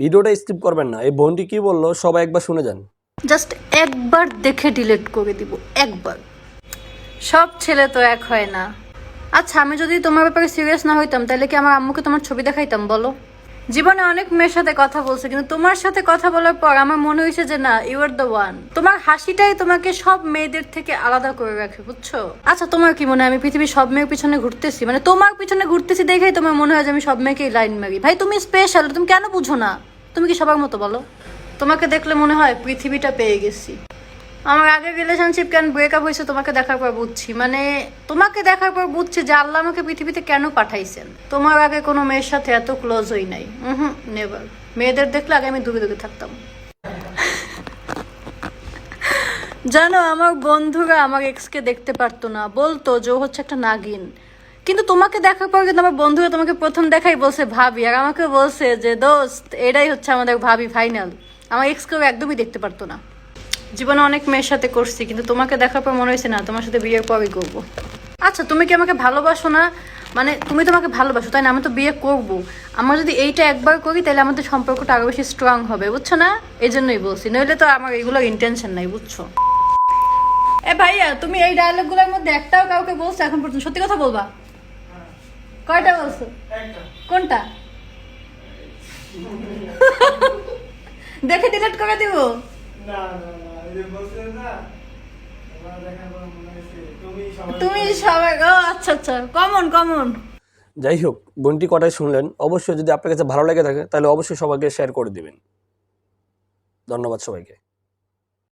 ভিডিওটা স্কিপ করবেন না। এই বোনটি কি বলল, সবাই একবার শুনে যান। জাস্ট একবার দেখে ডিলিট করে দিব, একবার। সব ছেলে তো এক হয় না। আচ্ছা আমি যদি তোমার ব্যাপারে সিরিয়াস না হইতাম, তাহলে কি আমার আম্মুকে তোমার ছবি দেখাইতাম, বলো? জীবনে অনেক মেয়ের সাথে কথা বলছে, কিন্তু তোমার সাথে কথা বলার পর আমার মনে হয়েছে যে না ইউ আর দ্য ওয়ান তোমার হাসিটাই তোমাকে সব মেয়েদের থেকে আলাদা করে রাখে, বুঝছ? আচ্ছা তোমার কি মনে হয়? আমি পৃথিবীর সব মেয়ের পিছনে ঘুরতেছি? মানে তোমার পিছনে ঘুরতেছি দেখেই তোমার মনে হয় যে আমি সব মেয়েকেই লাইন মারি। ভাই, তুমি স্পেশাল তুমি কেন বুঝো না? তুমি কি সবার মতো বলো? তোমাকে দেখলে মনে হয় পৃথিবীটা পেয়ে গেছি। আমার আগের রিলেশনশিপ কেন ব্রেকআপ হয়েছে তোমাকে দেখার পর বুঝছি। মানে তোমাকে দেখার পর বুঝছি যে আল্লাহ আমাকে পৃথিবীতে কেন পাঠাইছেন। তোমার আগে কোনো মেয়ের সাথে এত ক্লোজ হই নাই। হুম নেভার মেয়েদের দেখলে আগে আমি দূরে দূরে থাকতাম। জানো, আমার বন্ধুরা আমার এক্সকে দেখতে পারতো না। বলতো যে হচ্ছে একটা নাগিন। কিন্তু তোমাকে দেখার পর কিন্তু আমার বন্ধুরা তোমাকে প্রথম দেখাই বলছে ভাবি। আর আমাকে বলছে যে, দোস্ত, এটাই হচ্ছে আমাদের ভাবি ফাইনাল আমার এক্সকেও একদমই দেখতে পারতো না। জীবনে অনেক মেয়ের সাথে করছি, কিন্তু তোমাকে দেখার পর মনে হয়েছে, না, তোমার সাথে বিয়ের পরই করব। আচ্ছা তুমি কি আমাকে ভালোবাসো না? মানে তুমি তোমাকে ভালোবাসো, তাই না? আমি তো বিয়ে করব। আমরা যদি এইটা একবার করি, তাহলে আমাদের সম্পর্কটা আরও বেশি স্ট্রং হবে, বুঝছ না? এই জন্যই বলছি। নইলে তো আমার এগুলোর ইন্টেনশন নাই, বুঝছ? এ ভাইয়া, তুমি এই ডায়লগগুলোর মধ্যে একটাও কাউকে বলছো এখন পর্যন্ত? সত্যি কথা বলবা? কয়টা বলছো? কোনটা? দেখে ডিলিট করে দিব? না না। তুমি সবাই ও আচ্ছা আচ্ছা। Common common. যাই হোক বোনটি কটায় শুনলেন? অবশ্যই যদি আপনার কাছে ভালো লেগে থাকে তাহলে অবশ্যই সবাইকে শেয়ার করে দিবেন। ধন্যবাদ সবাইকে।